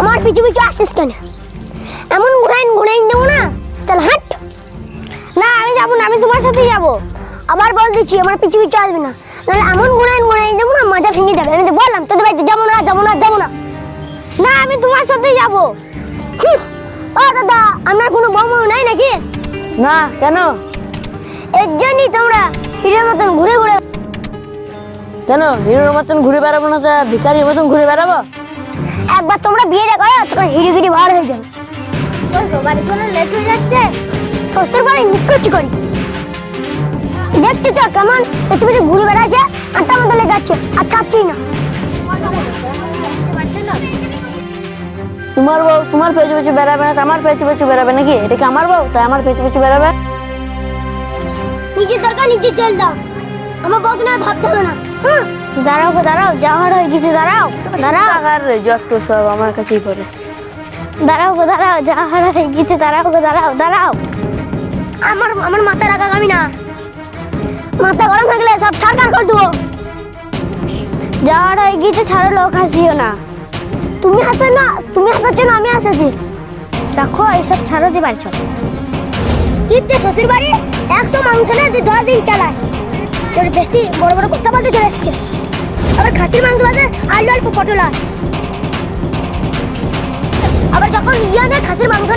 আমার পিছু পিছু আসিস কেন? এমন ঘুরাইন ঘুরাইন দেবো না? চল হাট। না আমি যাব না আমি তোমার সাথেই যাব। আবার বল দিচ্ছি আমার পিছু পিছু আসবে না। নাহলে এমন ঘুরাইন ঘুরাইন দেবো না মজা ভেঙে যাবে। আমি তো বললাম তোদের বাড়িতে যাব না যাব না যাব না। না আমি তোমার সাথেই যাব। ও দাদা আমার কোনো বউ মউ নাই নাকি? না কেন? এর জন্যই তোমরা হিরের মতন ঘুরে ঘুরে কেন? হিরোর মতন ঘুরে বেড়াবো না তো ভিকারির মতন ঘুরে বেড়াবো? একবার তোমরা বিয়েটা করো তখন হিরে হিরে বার হয়ে যাবে তোর তো বাড়ি চলে লেট হয়ে যাচ্ছে শ্বশুর বাড়ি নিকুচি করি দেখছ তো কেমন পেছু পেছু ঘুরে বেড়াচ্ছে আটটা মতো লেগাচ্ছে আর চাচ্ছি না তোমার বউ তোমার পেছু পেছু বেড়াবে না তো আমার পেছু পেছু বেড়াবে নাকি এটা কি আমার বউ তাই আমার পেছু পেছু বেড়াবে নিজের দরকার নিজে তেল দাও আমার বউকে না আর ভাবতে হবে না হুম দাঁড়াও দাঁড়াও যাওয়ার হয়ে গেছে দাঁড়াও দাঁড়াও। টাকার যত সব আমার কাছেই পড়ে। দাঁড়াও গো দাঁড়াও যাওয়ার হয়ে গেছে দাঁড়াও গো দাঁড়াও দাঁড়াও। আমার আমার মাথা রাখা আমি না। মাথা গরম থাকলে সব ছাড়কার করে দেবো। যাওয়ার হয়ে গেছে ছাড়ো লোক হাসিও না। তুমি হাসো না তুমি হাসাচ্ছ না আমি হাসাচ্ছি দেখো এইসব ছাড়ো যে পারছ কিপটে শ্বশুর বাড়ি একশো মাংস না তুই দশ দিন চালাস তোর বেশি বড় বড় কথা বলতে চলে এসছে। আবার খাসির মাংস আছে আলু অল্প আছে আবার যখন ইয়ে খাসির মাংস